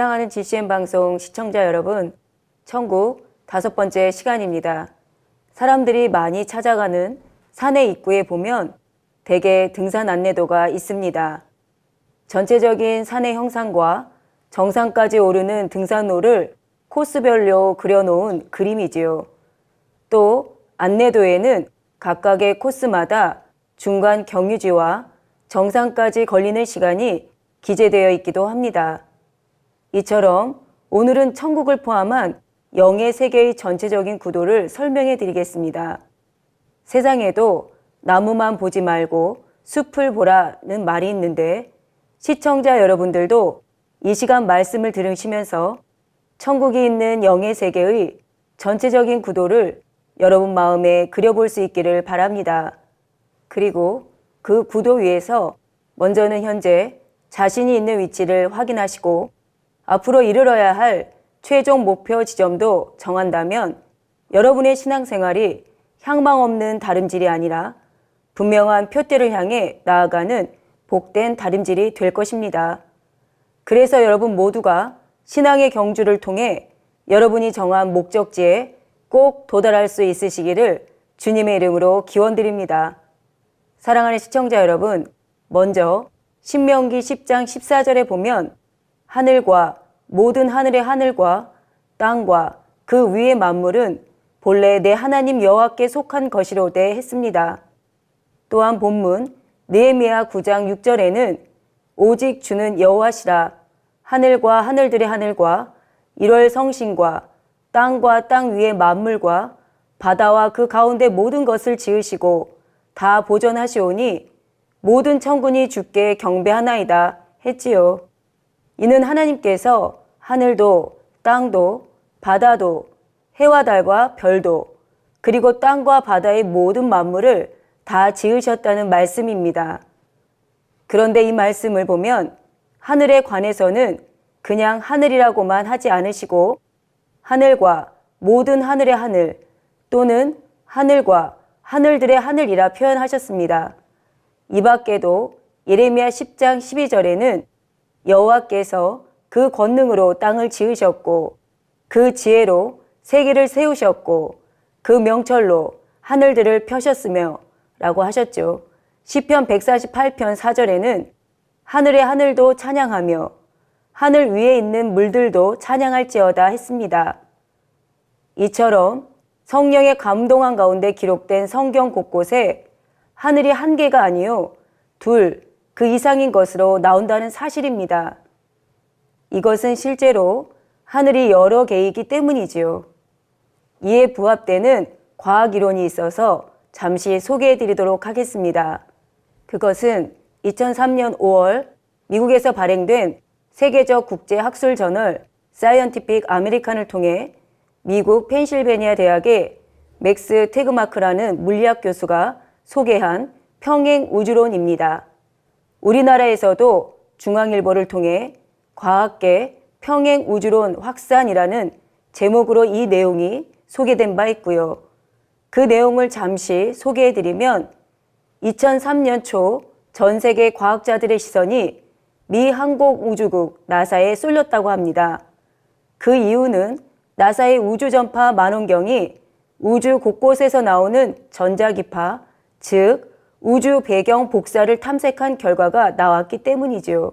사랑하는 GCN 방송 시청자 여러분, 천국 다섯 번째 시간입니다. 사람들이 많이 찾아가는 산의 입구에 보면 대개 등산 안내도가 있습니다. 전체적인 산의 형상과 정상까지 오르는 등산로를 코스별로 그려놓은 그림이지요. 또 안내도에는 각각의 코스마다 중간 경유지와 정상까지 걸리는 시간이 기재되어 있기도 합니다. 이처럼 오늘은 천국을 포함한 영의 세계의 전체적인 구도를 설명해 드리겠습니다. 세상에도 나무만 보지 말고 숲을 보라는 말이 있는데 시청자 여러분들도 이 시간 말씀을 들으시면서 천국이 있는 영의 세계의 전체적인 구도를 여러분 마음에 그려볼 수 있기를 바랍니다. 그리고 그 구도 위에서 먼저는 현재 자신이 있는 위치를 확인하시고 앞으로 이르러야 할 최종 목표 지점도 정한다면 여러분의 신앙생활이 향방 없는 다름질이 아니라 분명한 표대를 향해 나아가는 복된 다름질이 될 것입니다. 그래서 여러분 모두가 신앙의 경주를 통해 여러분이 정한 목적지에 꼭 도달할 수 있으시기를 주님의 이름으로 기원드립니다. 사랑하는 시청자 여러분, 먼저 신명기 10장 14절에 보면 하늘과 모든 하늘의 하늘과 땅과 그 위의 만물은 본래 내 하나님 여호와께 속한 것이로되 했습니다. 또한 본문 느헤미야 9장 6절에는 오직 주는 여호와시라 하늘과 하늘들의 하늘과 1월 성신과 땅과 땅 위의 만물과 바다와 그 가운데 모든 것을 지으시고 다 보존하시오니 모든 천군이 주께 경배하나이다 했지요. 이는 하나님께서 하늘도 땅도 바다도 해와 달과 별도 그리고 땅과 바다의 모든 만물을 다 지으셨다는 말씀입니다. 그런데 이 말씀을 보면 하늘에 관해서는 그냥 하늘이라고만 하지 않으시고 하늘과 모든 하늘의 하늘 또는 하늘과 하늘들의 하늘이라 표현하셨습니다. 이 밖에도 예레미야 10장 12절에는 여호와께서 그 권능으로 땅을 지으셨고 그 지혜로 세계를 세우셨고 그 명철로 하늘들을 펴셨으며 라고 하셨죠. 시편 148편 4절에는 하늘의 하늘도 찬양하며 하늘 위에 있는 물들도 찬양할지어다 했습니다. 이처럼 성령의 감동한 가운데 기록된 성경 곳곳에 하늘이 한 개가 아니요 둘, 그 이상인 것으로 나온다는 사실입니다. 이것은 실제로 하늘이 여러 개이기 때문이지요. 이에 부합되는 과학 이론이 있어서 잠시 소개해 드리도록 하겠습니다. 그것은 2003년 5월 미국에서 발행된 세계적 국제 학술 저널 사이언티픽 아메리칸을 통해 미국 펜실베니아 대학의 맥스 테그마크라는 물리학 교수가 소개한 평행 우주론입니다. 우리나라에서도 중앙일보를 통해 과학계 평행 우주론 확산이라는 제목으로 이 내용이 소개된 바 있고요. 그 내용을 잠시 소개해 드리면 2003년 초 전 세계 과학자들의 시선이 미 항공우주국 나사에 쏠렸다고 합니다. 그 이유는 나사의 우주전파 만원경이 우주 곳곳에서 나오는 전자기파, 즉 우주 배경 복사를 탐색한 결과가 나왔기 때문이죠.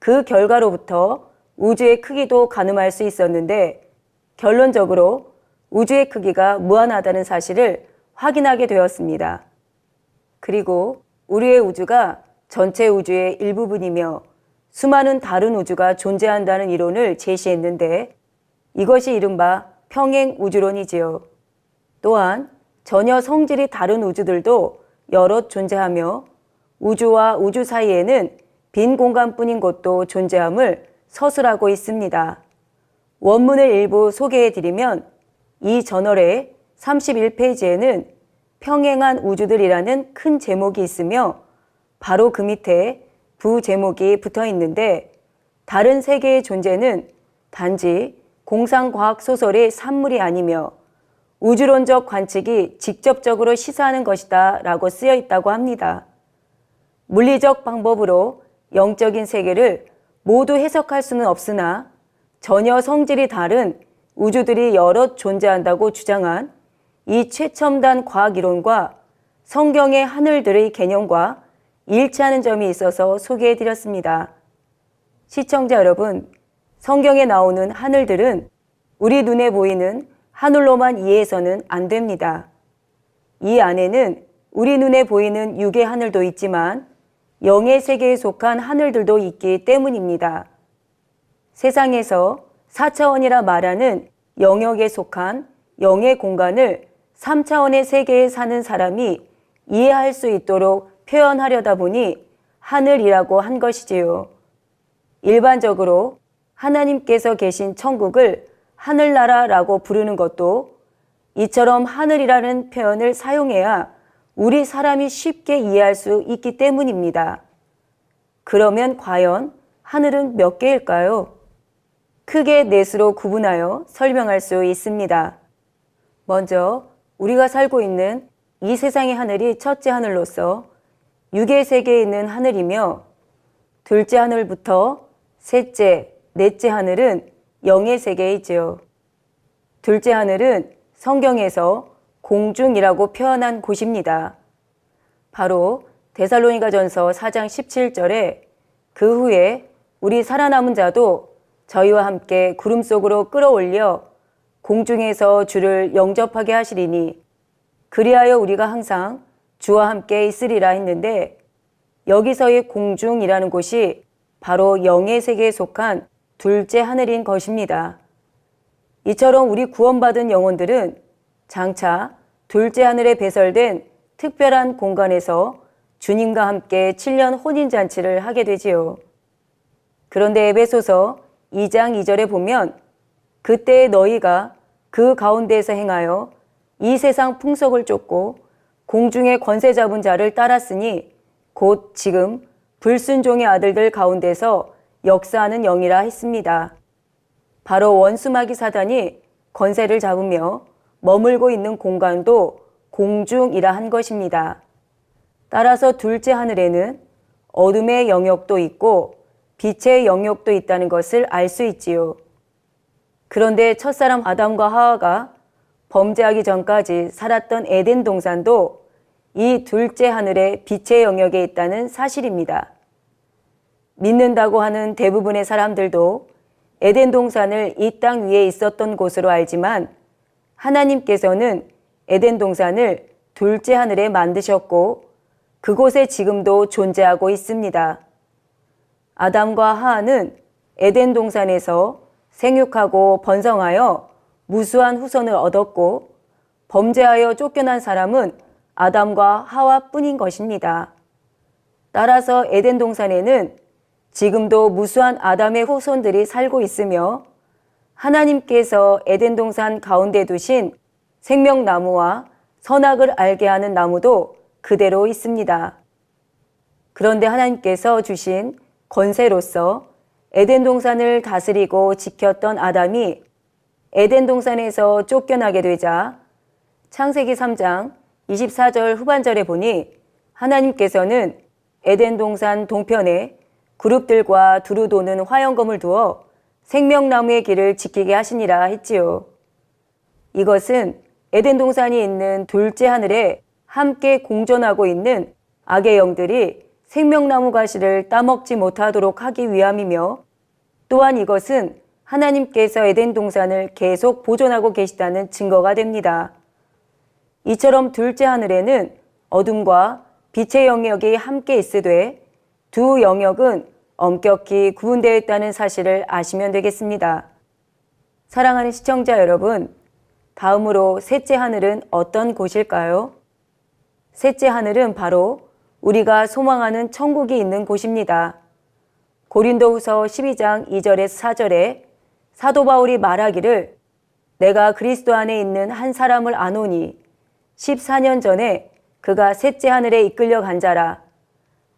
그 결과로부터 우주의 크기도 가늠할 수 있었는데 결론적으로 우주의 크기가 무한하다는 사실을 확인하게 되었습니다. 그리고 우리의 우주가 전체 우주의 일부분이며 수많은 다른 우주가 존재한다는 이론을 제시했는데 이것이 이른바 평행 우주론이지요. 또한 전혀 성질이 다른 우주들도 여럿 존재하며 우주와 우주 사이에는 빈 공간뿐인 곳도 존재함을 서술하고 있습니다. 원문을 일부 소개해 드리면 이 저널의 31페이지에는 평행한 우주들이라는 큰 제목이 있으며 바로 그 밑에 부 제목이 붙어 있는데 다른 세계의 존재는 단지 공상과학 소설의 산물이 아니며 우주론적 관측이 직접적으로 시사하는 것이다 라고 쓰여 있다고 합니다. 물리적 방법으로 영적인 세계를 모두 해석할 수는 없으나 전혀 성질이 다른 우주들이 여럿 존재한다고 주장한 이 최첨단 과학 이론과 성경의 하늘들의 개념과 일치하는 점이 있어서 소개해 드렸습니다. 시청자 여러분, 성경에 나오는 하늘들은 우리 눈에 보이는 하늘로만 이해해서는 안 됩니다. 이 안에는 우리 눈에 보이는 육의 하늘도 있지만 영의 세계에 속한 하늘들도 있기 때문입니다. 세상에서 4차원이라 말하는 영역에 속한 영의 공간을 3차원의 세계에 사는 사람이 이해할 수 있도록 표현하려다 보니 하늘이라고 한 것이지요. 일반적으로 하나님께서 계신 천국을 하늘나라라고 부르는 것도 이처럼 하늘이라는 표현을 사용해야 우리 사람이 쉽게 이해할 수 있기 때문입니다. 그러면 과연 하늘은 몇 개일까요? 크게 넷으로 구분하여 설명할 수 있습니다. 먼저 우리가 살고 있는 이 세상의 하늘이 첫째 하늘로서 육의 세계에 있는 하늘이며 둘째 하늘부터 셋째, 넷째 하늘은 영의 세계에 있지요. 둘째 하늘은 성경에서 공중이라고 표현한 곳입니다. 바로 데살로니가 전서 4장 17절에 그 후에 우리 살아남은 자도 저희와 함께 구름 속으로 끌어올려 공중에서 주를 영접하게 하시리니 그리하여 우리가 항상 주와 함께 있으리라 했는데 여기서의 공중이라는 곳이 바로 영의 세계에 속한 둘째 하늘인 것입니다. 이처럼 우리 구원받은 영혼들은 장차 둘째 하늘에 배설된 특별한 공간에서 주님과 함께 7년 혼인잔치를 하게 되지요. 그런데 에베소서 2장 2절에 보면 그때 너희가 그 가운데에서 행하여 이 세상 풍속을 쫓고 공중의 권세 잡은 자를 따랐으니 곧 지금 불순종의 아들들 가운데서 역사하는 영이라 했습니다. 바로 원수마귀 사단이 권세를 잡으며 머물고 있는 공간도 공중이라 한 것입니다. 따라서 둘째 하늘에는 어둠의 영역도 있고 빛의 영역도 있다는 것을 알 수 있지요. 그런데 첫사람 아담과 하와가 범죄하기 전까지 살았던 에덴 동산도 이 둘째 하늘의 빛의 영역에 있다는 사실입니다. 믿는다고 하는 대부분의 사람들도 에덴 동산을 이 땅 위에 있었던 곳으로 알지만 하나님께서는 에덴 동산을 둘째 하늘에 만드셨고 그곳에 지금도 존재하고 있습니다. 아담과 하하는 에덴 동산에서 생육하고 번성하여 무수한 후손을 얻었고 범죄하여 쫓겨난 사람은 아담과 하와뿐인 것입니다. 따라서 에덴 동산에는 지금도 무수한 아담의 후손들이 살고 있으며 하나님께서 에덴 동산 가운데 두신 생명나무와 선악을 알게 하는 나무도 그대로 있습니다. 그런데 하나님께서 주신 권세로서 에덴 동산을 다스리고 지켰던 아담이 에덴 동산에서 쫓겨나게 되자 창세기 3장 24절 후반절에 보니 하나님께서는 에덴 동산 동편에 그룹들과 두루 도는 화영검을 두어 생명나무의 길을 지키게 하시니라 했지요. 이것은 에덴 동산이 있는 둘째 하늘에 함께 공존하고 있는 악의 영들이 생명나무 가시를 따먹지 못하도록 하기 위함이며 또한 이것은 하나님께서 에덴 동산을 계속 보존하고 계시다는 증거가 됩니다. 이처럼 둘째 하늘에는 어둠과 빛의 영역이 함께 있으되 두 영역은 엄격히 구분되어 있다는 사실을 아시면 되겠습니다. 사랑하는 시청자 여러분, 다음으로 셋째 하늘은 어떤 곳일까요? 셋째 하늘은 바로 우리가 소망하는 천국이 있는 곳입니다. 고린도후서 12장 2절에서 4절에 사도 바울이 말하기를 내가 그리스도 안에 있는 한 사람을 아노니 14년 전에 그가 셋째 하늘에 이끌려 간 자라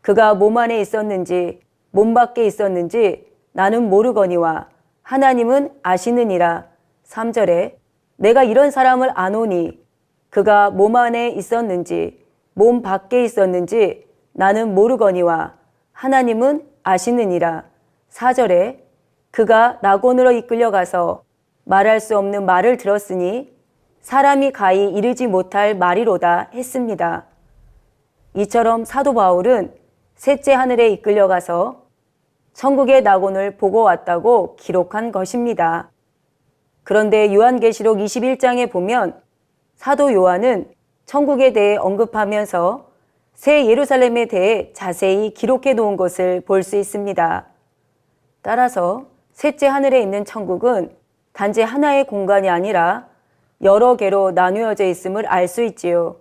그가 몸 안에 있었는지 몸 밖에 있었는지 나는 모르거니와 하나님은 아시느니라 3절에 내가 이런 사람을 아노니 그가 몸 안에 있었는지 몸 밖에 있었는지 나는 모르거니와 하나님은 아시느니라 4절에 그가 낙원으로 이끌려가서 말할 수 없는 말을 들었으니 사람이 가히 이르지 못할 말이로다 했습니다. 이처럼 사도 바울은 셋째 하늘에 이끌려가서 천국의 낙원을 보고 왔다고 기록한 것입니다. 그런데 요한계시록 21장에 보면 사도 요한은 천국에 대해 언급하면서 새 예루살렘에 대해 자세히 기록해 놓은 것을 볼 수 있습니다. 따라서 셋째 하늘에 있는 천국은 단지 하나의 공간이 아니라 여러 개로 나누어져 있음을 알 수 있지요.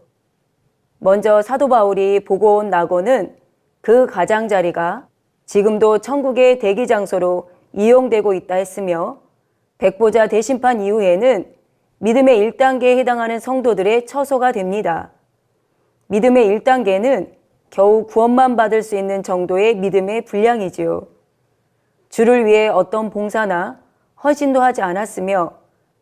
먼저 사도 바울이 보고 온 낙원은 그 가장자리가 지금도 천국의 대기 장소로 이용되고 있다 했으며 백보자 대심판 이후에는 믿음의 1단계에 해당하는 성도들의 처소가 됩니다. 믿음의 1단계는 겨우 구원만 받을 수 있는 정도의 믿음의 분량이지요. 주를 위해 어떤 봉사나 헌신도 하지 않았으며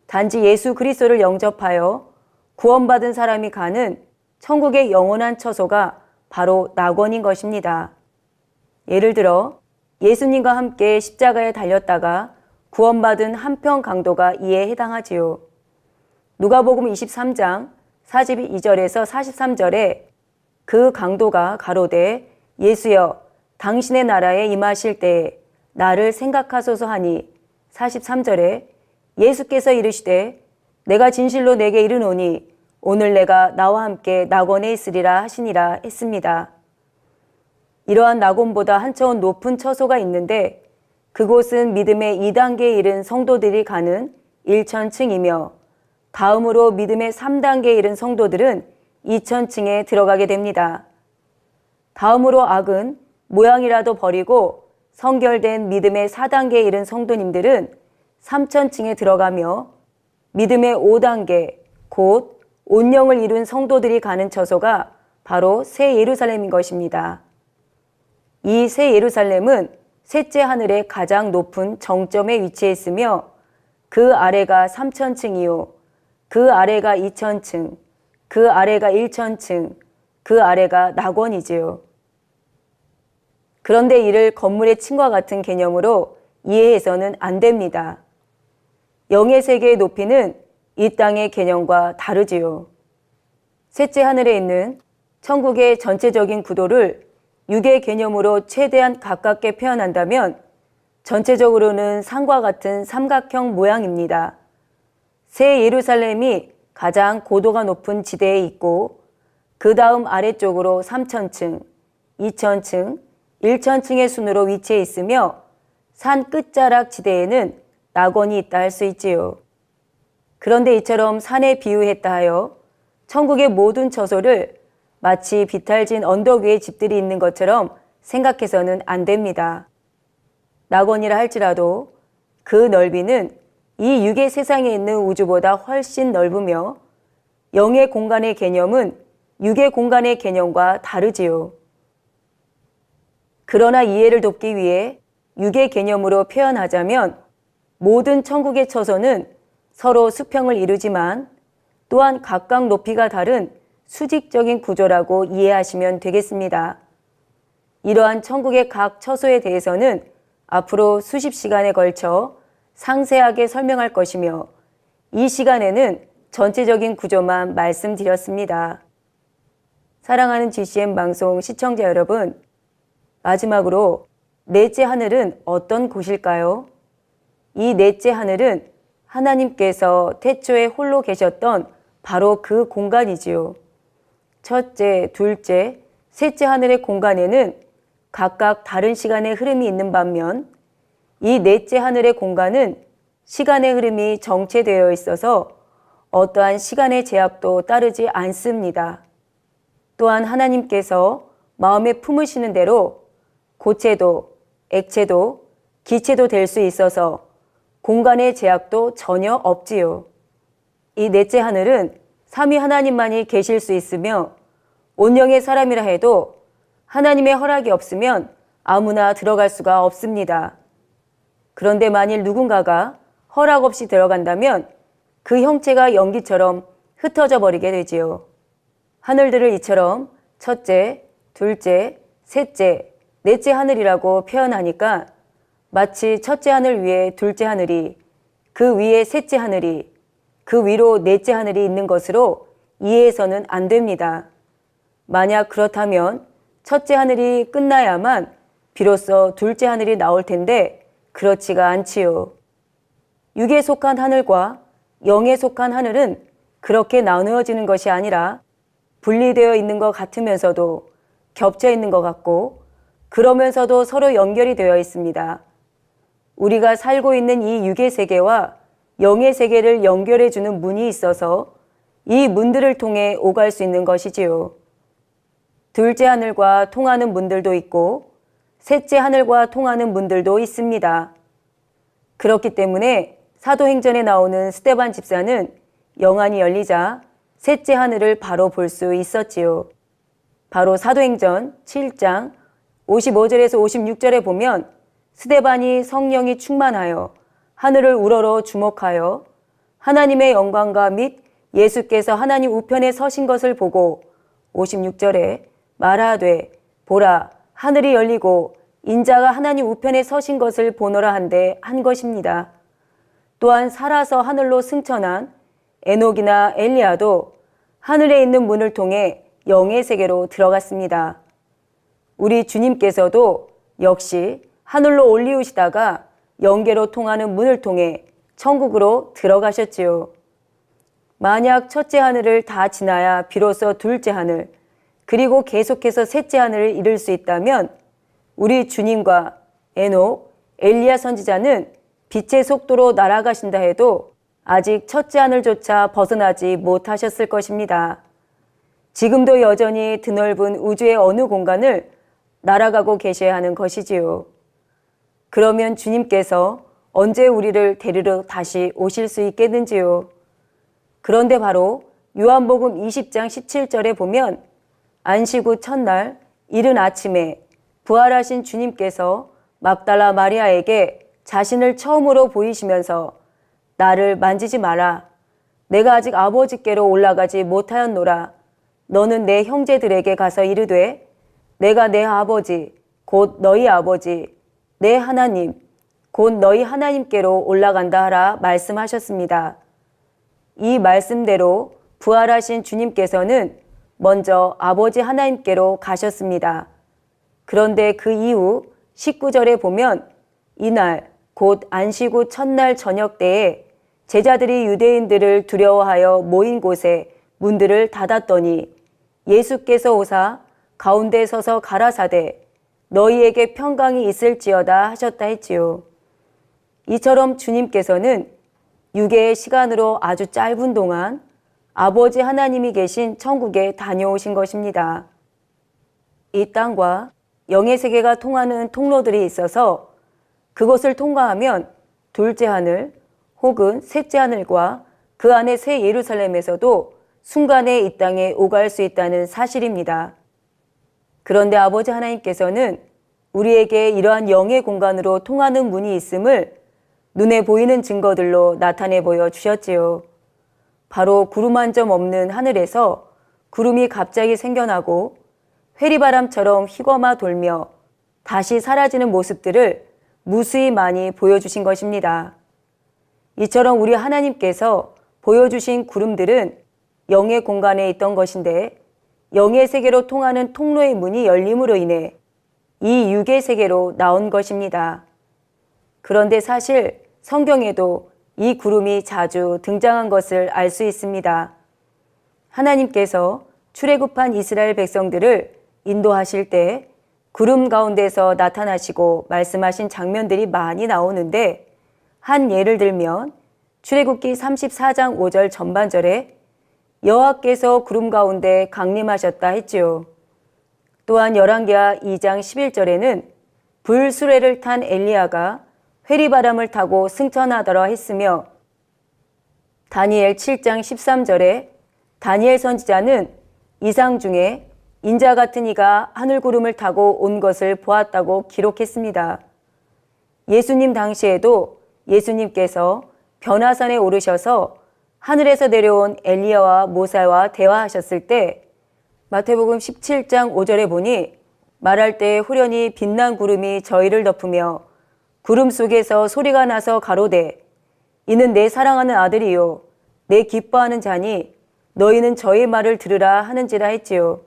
단지 예수 그리스도를 영접하여 구원받은 사람이 가는 천국의 영원한 처소가 바로 낙원인 것입니다. 예를 들어 예수님과 함께 십자가에 달렸다가 구원받은 한평 강도가 이에 해당하지요. 누가복음 23장 42절에서 43절에 그 강도가 가로되 예수여 당신의 나라에 임하실 때에 나를 생각하소서 하니 43절에 예수께서 이르시되 내가 진실로 내게 이르노니 오늘 내가 나와 함께 낙원에 있으리라 하시니라 했습니다. 이러한 낙원보다 한 차원 높은 처소가 있는데 그곳은 믿음의 2단계에 이른 성도들이 가는 1천층이며 다음으로 믿음의 3단계에 이른 성도들은 2천층에 들어가게 됩니다. 다음으로 악은 모양이라도 버리고 성결된 믿음의 4단계에 이른 성도님들은 3천층에 들어가며 믿음의 5단계, 곧 온영을 이룬 성도들이 가는 처소가 바로 새 예루살렘인 것입니다. 이 새 예루살렘은 셋째 하늘의 가장 높은 정점에 위치해 있으며 그 아래가 3천층이요, 그 아래가 2천층, 그 아래가 1천층, 그 아래가 낙원이지요. 그런데 이를 건물의 층과 같은 개념으로 이해해서는 안 됩니다. 영의 세계의 높이는 이 땅의 개념과 다르지요. 셋째 하늘에 있는 천국의 전체적인 구도를 육의 개념으로 최대한 가깝게 표현한다면 전체적으로는 산과 같은 삼각형 모양입니다. 새 예루살렘이 가장 고도가 높은 지대에 있고 그 다음 아래쪽으로 3천층, 2천층, 1천층의 순으로 위치해 있으며 산 끝자락 지대에는 낙원이 있다 할 수 있지요. 그런데 이처럼 산에 비유했다 하여 천국의 모든 처소를 마치 비탈진 언덕 위에 집들이 있는 것처럼 생각해서는 안 됩니다. 낙원이라 할지라도 그 넓이는 이 육의 세상에 있는 우주보다 훨씬 넓으며 영의 공간의 개념은 육의 공간의 개념과 다르지요. 그러나 이해를 돕기 위해 육의 개념으로 표현하자면 모든 천국의 처소는 서로 수평을 이루지만 또한 각각 높이가 다른 수직적인 구조라고 이해하시면 되겠습니다. 이러한 천국의 각 처소에 대해서는 앞으로 수십 시간에 걸쳐 상세하게 설명할 것이며 이 시간에는 전체적인 구조만 말씀드렸습니다. 사랑하는 GCN 방송 시청자 여러분, 마지막으로 넷째 하늘은 어떤 곳일까요? 이 넷째 하늘은 하나님께서 태초에 홀로 계셨던 바로 그 공간이지요. 첫째, 둘째, 셋째 하늘의 공간에는 각각 다른 시간의 흐름이 있는 반면 이 넷째 하늘의 공간은 시간의 흐름이 정체되어 있어서 어떠한 시간의 제약도 따르지 않습니다. 또한 하나님께서 마음에 품으시는 대로 고체도, 액체도, 기체도 될 수 있어서 공간의 제약도 전혀 없지요. 이 넷째 하늘은 삼위 하나님만이 계실 수 있으며 온영의 사람이라 해도 하나님의 허락이 없으면 아무나 들어갈 수가 없습니다. 그런데 만일 누군가가 허락 없이 들어간다면 그 형체가 연기처럼 흩어져 버리게 되지요. 하늘들을 이처럼 첫째, 둘째, 셋째, 넷째 하늘이라고 표현하니까 마치 첫째 하늘 위에 둘째 하늘이 그 위에 셋째 하늘이 그 위로 넷째 하늘이 있는 것으로 이해해서는 안 됩니다. 만약 그렇다면 첫째 하늘이 끝나야만 비로소 둘째 하늘이 나올 텐데 그렇지가 않지요. 육에 속한 하늘과 영에 속한 하늘은 그렇게 나누어지는 것이 아니라 분리되어 있는 것 같으면서도 겹쳐 있는 것 같고 그러면서도 서로 연결이 되어 있습니다. 우리가 살고 있는 이 육의 세계와 영의 세계를 연결해 주는 문이 있어서 이 문들을 통해 오갈 수 있는 것이지요. 둘째 하늘과 통하는 문들도 있고 셋째 하늘과 통하는 문들도 있습니다. 그렇기 때문에 사도행전에 나오는 스테반 집사는 영안이 열리자 셋째 하늘을 바로 볼 수 있었지요. 바로 사도행전 7장 55절에서 56절에 보면 스데반이 성령이 충만하여 하늘을 우러러 주목하여 하나님의 영광과 및 예수께서 하나님 우편에 서신 것을 보고 56절에 말하되 보라 하늘이 열리고 인자가 하나님 우편에 서신 것을 보노라 한데 한 것입니다. 또한 살아서 하늘로 승천한 에녹이나 엘리야도 하늘에 있는 문을 통해 영의 세계로 들어갔습니다. 우리 주님께서도 역시 하늘로 올리우시다가 영계로 통하는 문을 통해 천국으로 들어가셨지요. 만약 첫째 하늘을 다 지나야 비로소 둘째 하늘, 그리고 계속해서 셋째 하늘을 이룰 수 있다면 우리 주님과 에녹, 엘리야 선지자는 빛의 속도로 날아가신다 해도 아직 첫째 하늘조차 벗어나지 못하셨을 것입니다. 지금도 여전히 드넓은 우주의 어느 공간을 날아가고 계셔야 하는 것이지요. 그러면 주님께서 언제 우리를 데리러 다시 오실 수 있겠는지요? 그런데 바로 요한복음 20장 17절에 보면 안식 후 첫날 이른 아침에 부활하신 주님께서 막달라 마리아에게 자신을 처음으로 보이시면서 나를 만지지 마라. 내가 아직 아버지께로 올라가지 못하였노라. 너는 내 형제들에게 가서 이르되 내가 내 아버지 곧 너희 아버지 내 하나님 곧 너희 하나님께로 올라간다 하라 말씀하셨습니다. 이 말씀대로 부활하신 주님께서는 먼저 아버지 하나님께로 가셨습니다. 그런데 그 이후 19절에 보면 이날 곧 안식 후 첫날 저녁 때에 제자들이 유대인들을 두려워하여 모인 곳에 문들을 닫았더니 예수께서 오사 가운데 서서 가라사대 너희에게 평강이 있을지어다 하셨다 했지요. 이처럼 주님께서는 유괴의 시간으로 아주 짧은 동안 아버지 하나님이 계신 천국에 다녀오신 것입니다. 이 땅과 영의 세계가 통하는 통로들이 있어서 그것을 통과하면 둘째 하늘 혹은 셋째 하늘과 그 안에 새 예루살렘에서도 순간에 이 땅에 오갈 수 있다는 사실입니다. 그런데 아버지 하나님께서는 우리에게 이러한 영의 공간으로 통하는 문이 있음을 눈에 보이는 증거들로 나타내 보여 주셨지요. 바로 구름 한 점 없는 하늘에서 구름이 갑자기 생겨나고 회리바람처럼 휘거마 돌며 다시 사라지는 모습들을 무수히 많이 보여주신 것입니다. 이처럼 우리 하나님께서 보여주신 구름들은 영의 공간에 있던 것인데 영의 세계로 통하는 통로의 문이 열림으로 인해 이 육의 세계로 나온 것입니다. 그런데 사실 성경에도 이 구름이 자주 등장한 것을 알 수 있습니다. 하나님께서 출애굽한 이스라엘 백성들을 인도하실 때 구름 가운데서 나타나시고 말씀하신 장면들이 많이 나오는데 한 예를 들면 출애굽기 34장 5절 전반절에 여호와께서 구름 가운데 강림하셨다 했지요. 또한 열왕기하 2장 11절에는 불수레를 탄 엘리야가 회리바람을 타고 승천하더라 했으며 다니엘 7장 13절에 다니엘 선지자는 이상 중에 인자 같은 이가 하늘 구름을 타고 온 것을 보았다고 기록했습니다. 예수님 당시에도 예수님께서 변화산에 오르셔서 하늘에서 내려온 엘리야와 모세와 대화하셨을 때 마태복음 17장 5절에 보니 말할 때 후련히 빛난 구름이 저희를 덮으며 구름 속에서 소리가 나서 가로되 이는 내 사랑하는 아들이요 내 기뻐하는 자니 너희는 저의 말을 들으라 하는지라 했지요.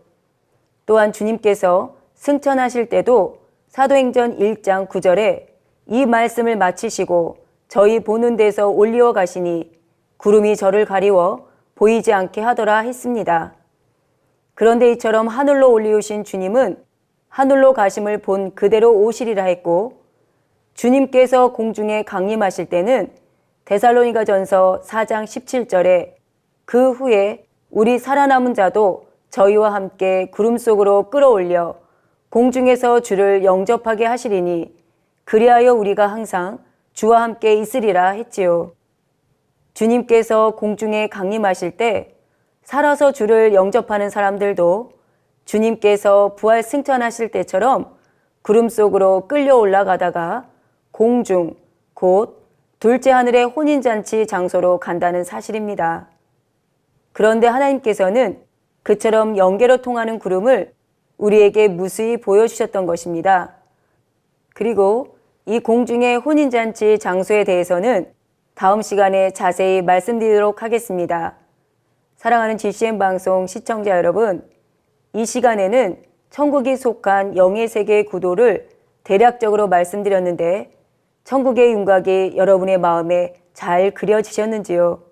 또한 주님께서 승천하실 때도 사도행전 1장 9절에 이 말씀을 마치시고 저희 보는 데서 올리어 가시니 구름이 저를 가리워 보이지 않게 하더라 했습니다. 그런데 이처럼 하늘로 올리우신 주님은 하늘로 가심을 본 그대로 오시리라 했고 주님께서 공중에 강림하실 때는 데살로니가 전서 4장 17절에 그 후에 우리 살아남은 자도 저희와 함께 구름 속으로 끌어올려 공중에서 주를 영접하게 하시리니 그리하여 우리가 항상 주와 함께 있으리라 했지요. 주님께서 공중에 강림하실 때 살아서 주를 영접하는 사람들도 주님께서 부활 승천하실 때처럼 구름 속으로 끌려 올라가다가 공중, 곧 둘째 하늘의 혼인잔치 장소로 간다는 사실입니다. 그런데 하나님께서는 그처럼 영계로 통하는 구름을 우리에게 무수히 보여주셨던 것입니다. 그리고 이 공중의 혼인잔치 장소에 대해서는 다음 시간에 자세히 말씀드리도록 하겠습니다. 사랑하는 GCN 방송 시청자 여러분, 이 시간에는 천국이 속한 영의 세계의 구도를 대략적으로 말씀드렸는데 천국의 윤곽이 여러분의 마음에 잘 그려지셨는지요?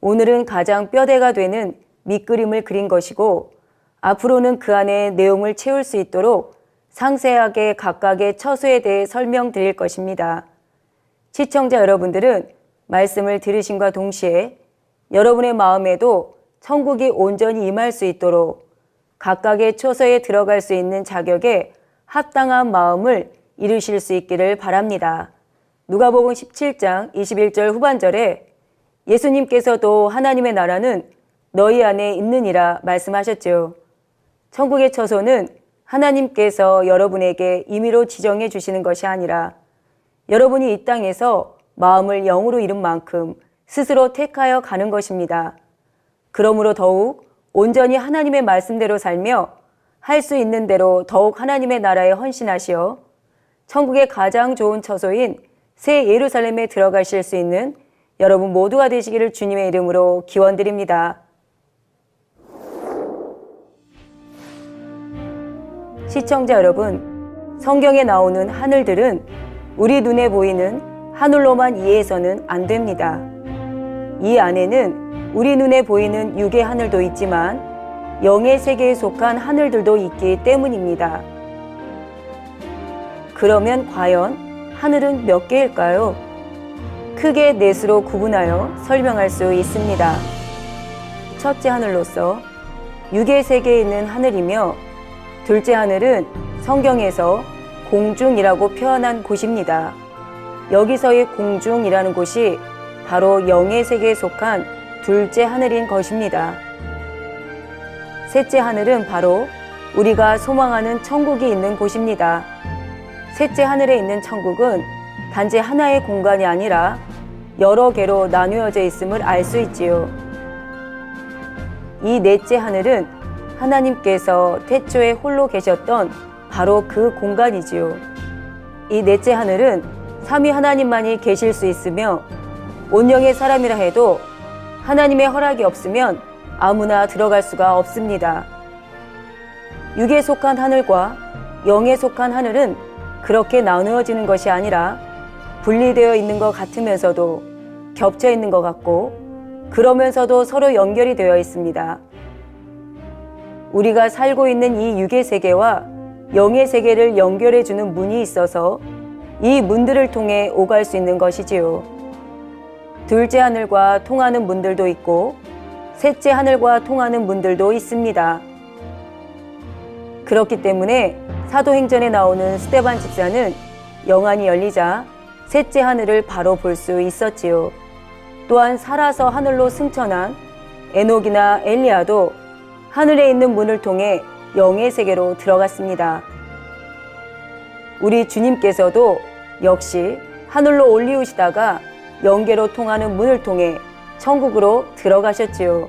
오늘은 가장 뼈대가 되는 밑그림을 그린 것이고 앞으로는 그 안에 내용을 채울 수 있도록 상세하게 각각의 처소에 대해 설명드릴 것입니다. 시청자 여러분들은 말씀을 들으심과 동시에 여러분의 마음에도 천국이 온전히 임할 수 있도록 각각의 처소에 들어갈 수 있는 자격에 합당한 마음을 이루실 수 있기를 바랍니다. 누가복음 17장 21절 후반절에 예수님께서도 하나님의 나라는 너희 안에 있느니라 말씀하셨죠. 천국의 처소는 하나님께서 여러분에게 임의로 지정해 주시는 것이 아니라 여러분이 이 땅에서 마음을 영으로 잃은 만큼 스스로 택하여 가는 것입니다. 그러므로 더욱 온전히 하나님의 말씀대로 살며 할 수 있는 대로 더욱 하나님의 나라에 헌신하시어 천국의 가장 좋은 처소인 새 예루살렘에 들어가실 수 있는 여러분 모두가 되시기를 주님의 이름으로 기원드립니다. 시청자 여러분, 성경에 나오는 하늘들은 우리 눈에 보이는 하늘로만 이해해서는 안 됩니다. 이 안에는 우리 눈에 보이는 육의 하늘도 있지만 영의 세계에 속한 하늘들도 있기 때문입니다. 그러면 과연 하늘은 몇 개일까요? 크게 넷으로 구분하여 설명할 수 있습니다. 첫째 하늘로서 육의 세계에 있는 하늘이며 둘째 하늘은 성경에서 공중이라고 표현한 곳입니다. 여기서의 공중이라는 곳이 바로 영의 세계에 속한 둘째 하늘인 것입니다. 셋째 하늘은 바로 우리가 소망하는 천국이 있는 곳입니다. 셋째 하늘에 있는 천국은 단지 하나의 공간이 아니라 여러 개로 나누어져 있음을 알 수 있지요. 이 넷째 하늘은 하나님께서 태초에 홀로 계셨던 바로 그 공간이지요. 이 넷째 하늘은 삼위 하나님만이 계실 수 있으며 온영의 사람이라 해도 하나님의 허락이 없으면 아무나 들어갈 수가 없습니다. 육에 속한 하늘과 영에 속한 하늘은 그렇게 나누어지는 것이 아니라 분리되어 있는 것 같으면서도 겹쳐 있는 것 같고 그러면서도 서로 연결이 되어 있습니다. 우리가 살고 있는 이 육의 세계와 영의 세계를 연결해 주는 문이 있어서 이 문들을 통해 오갈 수 있는 것이지요. 둘째 하늘과 통하는 문들도 있고 셋째 하늘과 통하는 문들도 있습니다. 그렇기 때문에 사도행전에 나오는 스테반 집사는 영안이 열리자 셋째 하늘을 바로 볼 수 있었지요. 또한 살아서 하늘로 승천한 에녹이나 엘리야도 하늘에 있는 문을 통해 영의 세계로 들어갔습니다. 우리 주님께서도 역시 하늘로 올리우시다가 영계로 통하는 문을 통해 천국으로 들어가셨지요.